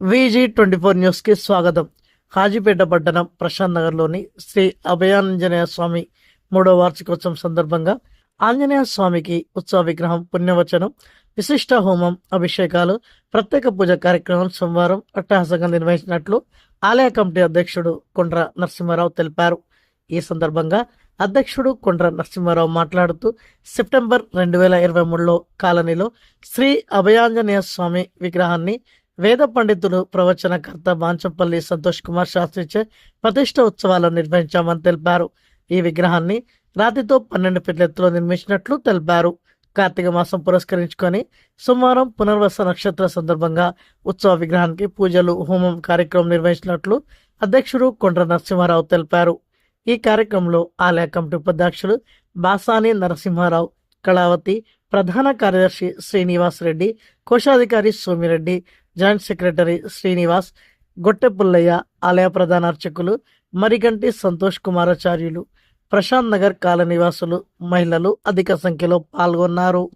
VG twenty four న్యూస్కి స్వాగతం. హాజీపేట పట్టణం ప్రశాంత్ నగర్లోని శ్రీ అభయాంజనేయ స్వామి మూడవ వార్షికోత్సవం సందర్భంగా ఆంజనేయ స్వామికి ఉత్సవ విగ్రహం పుణ్యవచనం విశిష్ట హోమం అభిషేకాలు ప్రత్యేక పూజ కార్యక్రమం సోమవారం అట్టహాసంగా నిర్వహించినట్లు ఆలయ కమిటీ అధ్యక్షుడు కొండ్ర నరసింహారావు తెలిపారు. ఈ సందర్భంగా అధ్యక్షుడు కొండ్ర నరసింహారావు మాట్లాడుతూ సెప్టెంబర్ రెండు వేల ఇరవై మూడులో కాలనీలో శ్రీ అభయాంజనేయ స్వామి విగ్రహాన్ని వేద పండితులు ప్రవచనకర్త బాంచంపల్లి సంతోష్ కుమార్ శాస్త్రిచే ప్రతిష్ట ఉత్సవాలు నిర్వహించామని తెలిపారు. ఈ విగ్రహాన్ని రాతితో పన్నెండు ఫిట్లెత్తులో నిర్మించినట్లు తెలిపారు. కార్తీక మాసం పురస్కరించుకొని సోమవారం పునర్వస నక్షత్ర సందర్భంగా ఉత్సవ విగ్రహానికి పూజలు హోమం కార్యక్రమం నిర్వహించినట్లు అధ్యక్షుడు కొండ్ర నరసింహారావు తెలిపారు. ఈ కార్యక్రమంలో ఆలయ కమిటీ ఉపాధ్యక్షులు బాసాని నరసింహారావు కళావతి ప్రధాన కార్యదర్శి శ్రీనివాస్ రెడ్డి కోశాధికారి సోమిరెడ్డి జాయింట్ సెక్రటరీ శ్రీనివాస్ గొట్టె పుల్లయ్య ఆలయ ప్రధాన అర్చకులు మరికంటి సంతోష్ కుమారాచార్యులు ప్రశాంత్ నగర్ కాలనీవాసులు మహిళలు అధిక సంఖ్యలో పాల్గొన్నారు.